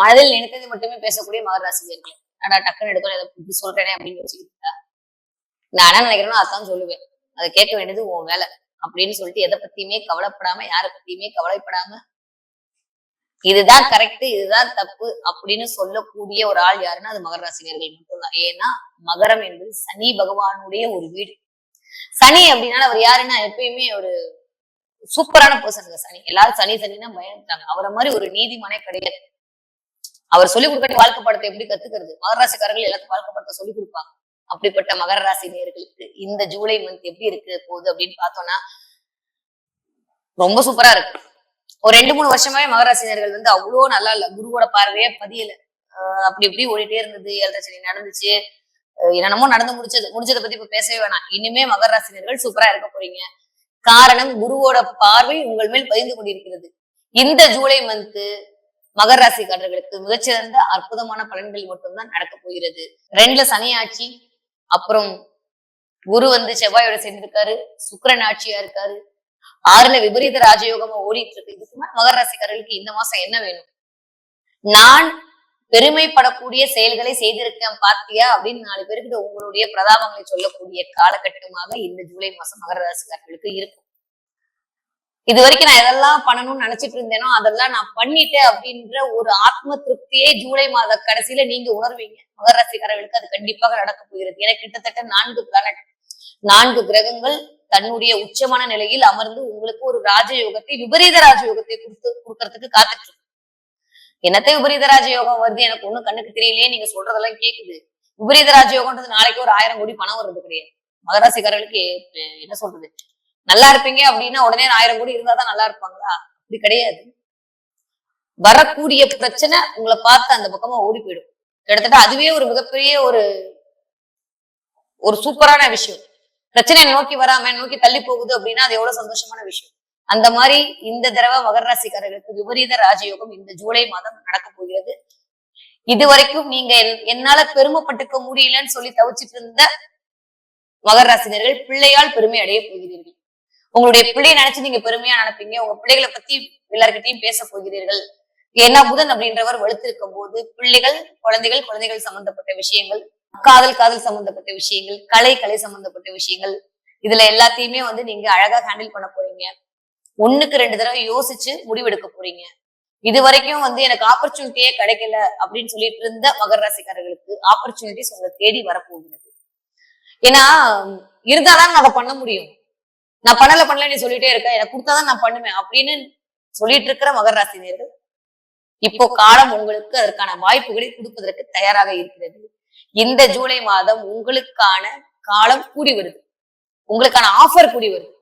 மனதில் நினைத்தது மட்டுமே பேசக்கூடிய மகர ஆனா நான் டக்குன்னு எடுக்கணும் இதை இப்படி சொல்றேனே அப்படின்னு வச்சுக்கிட்டா நான் என்ன நினைக்கிறேனோ அதான் சொல்லுவேன். அதை கேட்க வேண்டியது உன் வேலை அப்படின்னு சொல்லிட்டு எதை பத்தியுமே கவலைப்படாம யாரை பத்தியுமே கவலைப்படாம இதுதான் கரெக்ட் இதுதான் தப்பு அப்படின்னு சொல்லக்கூடிய ஒரு ஆள் யாருன்னா அது மகர ராசினியர்கள் மட்டும்தான். ஏன்னா மகரம் என்பது சனி பகவானுடைய ஒரு வீடு. சனி அப்படின்னா அவர் யாருன்னா எப்பயுமே ஒரு சூப்பரான பர்சனுங்க சனி. எல்லாரும் சனி சனின்னா பயந்துட்டாங்க. அவரை மாதிரி ஒரு நீதிமானே கிடையாது. அவர் சொல்லிக் கொடுக்கட்டி வாழ்க்கை படத்தை எப்படி கத்துக்கிறது? மகர ராசிக்காரர்கள் எல்லாத்துக்கும் வாழ்க்கை படத்தை சொல்லிக் கொடுப்பாங்க. அப்படிப்பட்ட மகர ராசி நேர்களுக்கு இந்த ஜூலை மந்த் எப்படி இருக்கு போகுது அப்படின்னு பார்த்தோம்னா ரொம்ப சூப்பரா இருக்கு. ஒரு ரெண்டு மூணு வருஷமாவே மகராசினியர்கள் வந்து அவ்வளோ நல்லா இல்ல. குருவோட பார்வையே பதியல. அப்படி இப்படி ஓடிட்டே இருந்தது. ஏழரை சனி நடந்துச்சு என்னென்னமோ நடந்து முடிச்சது. முடிச்சதை பத்தி இப்ப பேசவே வேணாம். இனிமே மகராசினியர்கள் சூப்பரா இருக்க போறீங்க. காரணம் குருவோட பார்வை உங்கள் மேல் பதிந்து கொண்டிருக்கிறது. இந்த ஜூலை மந்த் மகர ராசிக்காரர்களுக்கு மிகச்சிறந்த அற்புதமான பலன்கள் மட்டும்தான் நடக்க போகிறது. ரெண்டுல சனி ஆட்சி அப்புறம் குரு வந்து செவ்வாயோட சேர்ந்திருக்காரு சுக்கரன் ஆட்சியா இருக்காரு. ஆறுல விபரீத ராஜயோகமா ஓடிட்டு இருக்கு. இதுக்கு மேல மகர ராசிக்காரர்களுக்கு இந்த மாசம் என்ன வேணும்? நான் பெருமைப்படக்கூடிய செயல்களை செய்திருக்கேன் பாத்தியா அப்படின்னு நாலு பேருக்கு உங்களுடைய பிரதாபங்களை சொல்லக்கூடிய காலகட்டமாக இந்த ஜூலை மாசம் மகர ராசிக்காரர்களுக்கு இருக்கும். இது வரைக்கும் நான் எதெல்லாம் பண்ணணும்னு நினைச்சிட்டு இருந்தேனோ அதெல்லாம் நான் பண்ணிட்டேன் அப்படின்ற ஒரு ஆத்ம திருப்தியை ஜூலை மாத கடைசியில நீங்க உணர்வீங்க. மகர ராசிக்காரர்களுக்கு அது கண்டிப்பாக நடக்க போகிறது. ஏன்னா கிட்டத்தட்ட நான்கு பிளானட் நான்கு கிரகங்கள் தன்னுடைய உச்சமான நிலையில் அமர்ந்து உங்களுக்கு ஒரு ராஜயோகத்தை விபரீத ராஜயோகத்தை கொடுத்து கொடுக்கறதுக்கு காத்துட்டு என்னத்தை விபரீத ராஜயோகம் வருது? எனக்கு ஒண்ணும் கண்ணுக்கு தெரியலையே நீங்க சொல்றதெல்லாம் கேக்குது. விபரீத ராஜயோகம்ன்றது நாளைக்கு ஒரு ஆயிரம் கோடி பணம் வருது கிடையாது. மகராசிக்காரர்களுக்கு என்ன சொல்றது? நல்லா இருப்பீங்க அப்படின்னா உடனே ஆயிரம் கோடி இருந்தாதான் நல்லா இருப்பாங்களா? அப்படி கிடையாது. வரக்கூடிய பிரச்சனை உங்களை பார்த்து அந்த பக்கமா ஓடி போயிடும். கிட்டத்தட்ட அதுவே ஒரு மிகப்பெரிய ஒரு ஒரு சூப்பரான விஷயம். பிரச்சனையை நோக்கி வராம நோக்கி தள்ளி போகுது அப்படின்னா அது எவ்வளவு சந்தோஷமான விஷயம். அந்த மாதிரி இந்த தடவை மகர ராசிக்காரர்களுக்கு விபரீத ராஜயோகம் இந்த ஜூலை மாதம் நடக்க போகிறது. இது வரைக்கும் நீங்க என்- என்னால பெருமைப்பட்டுக்க முடியலன்னு சொல்லி தவிச்சிட்டு இருந்த மகர ராசினர்கள் பிள்ளையால் பெருமை அடைய போகிறீர்கள். உங்களுடைய பிள்ளையை நினைச்சு நீங்க பெருமையா நினைப்பீங்க. உங்க பிள்ளைகளை பத்தி எல்லார்கிட்டயும் பேச போகிறீர்கள். ஏன்னா புதன் அப்படின்றவர் வலுத்திருக்கும் போது பிள்ளைகள் குழந்தைகள் குழந்தைகள் சம்பந்தப்பட்ட விஷயங்கள் காதல் காதல் சம்பந்தப்பட்ட விஷயங்கள் கலை கலை சம்பந்தப்பட்ட விஷயங்கள் இதுல எல்லாத்தையுமே வந்து நீங்க அழகா ஹேண்டில் பண்ண போறீங்க. ஒண்ணுக்கு ரெண்டு தடவை யோசிச்சு முடிவெடுக்க போறீங்க. இது வரைக்கும் வந்து எனக்கு ஆப்பர்ச்சுனிட்டியே கிடைக்கல அப்படின்னு சொல்லிட்டு இருந்த மகர ராசிக்காரர்களுக்கு ஆப்பர்ச்சுனிட்டிஸ் உங்களை தேடி வரப்போகிறது. ஏன்னா இருந்தாதான் அதை பண்ண முடியும். நான் பண்ணல பண்ணல நீ சொல்லிட்டே இருக்க. எனக்கு கொடுத்தாதான் நான் பண்ணுவேன் அப்படின்னு சொல்லிட்டு இருக்கிற மகர ராசினியர்கள் இப்போ காலம் உங்களுக்கு அதற்கான வாய்ப்புகளை கொடுப்பதற்கு தயாராக இருக்கிறது. இந்த ஜூலை மாதம் உங்களுக்கான காலம் கூடி வருது. உங்களுக்கான ஆஃபர் கூடி வருது.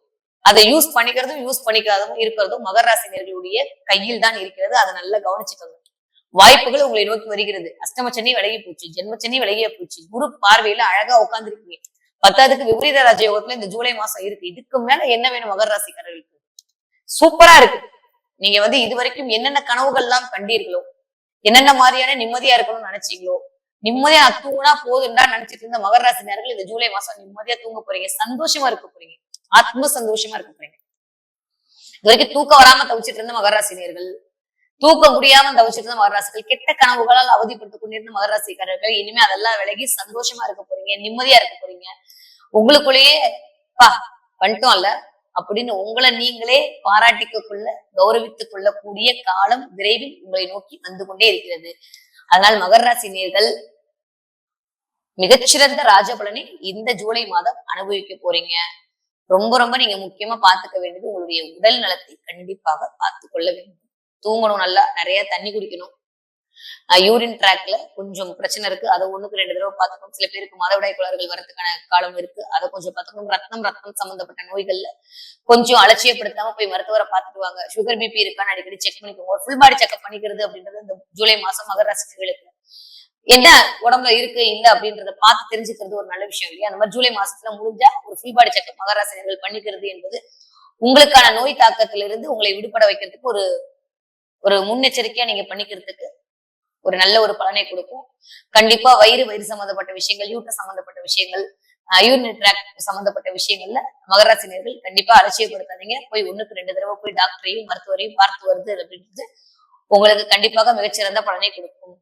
அதை யூஸ் பண்ணிக்கிறதும் யூஸ் பண்ணிக்காததும் இருக்கிறதும் மகர ராசினியர்களுடைய கையில் தான் இருக்கிறது. அதை நல்லா கவனிச்சுக்கோங்க. வாய்ப்புகள் உங்களை நோக்கி வருகிறது. அஷ்டம விலகி போச்சு ஜென்ம சனி விலகிய போச்சு. குரு பார்வையில அழகா உட்கார்ந்துருக்கீங்க. பத்தாவதுக்கு விபரீத ராஜயோகத்துல இந்த ஜூலை மாசம் இருக்கு. இதுக்கு மேல என்ன வேணும் மகர ராசிக்காரர்களுக்கு? சூப்பரா இருக்கு. நீங்க வந்து இது வரைக்கும் என்னென்ன கனவுகள்லாம் கண்டீர்களோ என்னென்ன மாதிரியான நிம்மதியா இருக்கணும்னு நினைச்சீங்களோ நிம்மதியா நான் தூங்கினா போதும்டா நினைச்சிட்டு இருந்த மகர ராசினியர்கள் இந்த ஜூலை மாசம் நிம்மதியா தூங்க போறீங்க சந்தோஷமா இருக்க போறீங்க ஆத்ம சந்தோஷமா இருக்க போறீங்க. இது வரைக்கும் தூக்கம் வராம தவிச்சிட்டு இருந்த மகர ராசினியர்கள் தூக்க முடியாம தவிச்சிட்டு இருந்த மகராசிகள். கெட்ட கனவுகளால் அவதிப்பட்டு கொண்டிருந்த மகராசிக்காரர்கள் இனிமே அதெல்லாம் விலகி சந்தோஷமா இருக்க போறீங்க நிம்மதியா இருக்க போறீங்க. உங்களுக்குள்ளேயே பா பண்ணிட்டோம்ல அப்படின்னு உங்களை நீங்களே பாராட்டிக்கொள்ள கௌரவித்துக் கொள்ளக்கூடிய காலம் விரைவில் உங்களை நோக்கி வந்து கொண்டே இருக்கிறது. அதனால் மகர ராசி நேர்கள் மிகச்சிறந்த ராஜபலனை இந்த ஜூலை மாதம் அனுபவிக்க போறீங்க. ரொம்ப ரொம்ப நீங்க முக்கியமா பாத்துக்க வேண்டியது உங்களுடைய உடல் நலத்தை கண்டிப்பாக பார்த்து கொள்ள வேண்டும். தூங்கணும் நல்லா நிறைய தண்ணி குடிக்கணும். யூரின் ட்ராக்ல கொஞ்சம் பிரச்சனை இருக்கு. அதை ஒண்ணுக்கு ரெண்டு தடவை பார்த்துக்கணும். சில பேருக்கு மாதவிடாய் குளறுகள் வரதுக்கான காலம் இருக்கு. அதை கொஞ்சம் பார்த்துக்கணும். ரத்தம் ரத்தம் சம்பந்தப்பட்ட நோய்கள்ல கொஞ்சம் அலட்சியப்படுத்தாம போய் மருத்துவரை பார்த்துட்டு வாங்க. சுகர் பிபி இருக்கான்னு அடிக்கடி செக் பண்ணிக்கோங்க. ஃபுல் பாடி செக்அப் பண்ணிக்கிறது அப்படின்றது இந்த ஜூலை மாசம் மகர ரசிகர்களுக்கு என்ன உடம்புல இருக்கு இல்ல அப்படின்றத பார்த்து தெரிஞ்சுக்கிறது ஒரு நல்ல விஷயம் இல்லையா? அந்த மாதிரி ஜூலை மாசத்துல முடிஞ்சா ஒரு ஃபுல் பாடி செக்அப் மகராசினர்கள் பண்ணிக்கிறது என்பது உங்களுக்கான நோய் தாக்கத்திலிருந்து உங்களை விடுபட வைக்கிறதுக்கு ஒரு ஒரு முன்னெச்சரிக்கையா நீங்க பண்ணிக்கிறதுக்கு ஒரு நல்ல ஒரு பலனை கொடுக்கும். கண்டிப்பா வயிறு வயிறு சம்பந்தப்பட்ட விஷயங்கள் யூட்ட சம்பந்தப்பட்ட விஷயங்கள் யூரின் ட்ராக் சம்பந்தப்பட்ட விஷயங்கள்ல மகராசினியர்கள் கண்டிப்பா அலட்சியப்படுத்தாதீங்க. போய் ஒண்ணுக்கு ரெண்டு தடவை போய் டாக்டரையும் மருத்துவரையும் பார்த்து வருது அப்படின்றது உங்களுக்கு கண்டிப்பாக மிகச்சிறந்த பலனை கொடுக்கும்.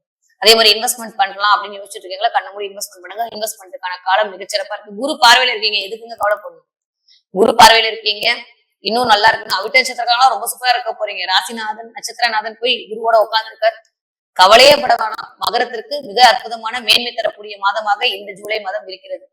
அதே மாதிரி இன்வெஸ்ட்மெண்ட் பண்ணலாம் அப்படின்னு யோசிச்சுட்டு இருக்கீங்களா கண்ண மூடி இன்வெஸ்ட்மெண்ட் பண்ணுங்க. இன்வெஸ்ட்மெண்ட்டுக்கான காலம் மிகச்சிறப்பா இருக்கு. குரு பார்வையில இருக்கீங்க. எதுக்குங்க கவலைப்படணும்? குரு பார்வையில இருக்கீங்க. இன்னும் நல்லா இருக்குன்னு அவிட்ட நட்சத்திரக்காரங்களா ரொம்ப சூப்பரா இருக்க போறீங்க. ராசிநாதன் நட்சத்திரநாதன் போய் குருவோட உட்கார்ந்துருக்கார். கவலையே பட வேணாம். மகரத்திற்கு மிக அற்புதமான மேன்மை தரக்கூடிய மாதமாக இந்த ஜூலை மாதம் இருக்கிறது.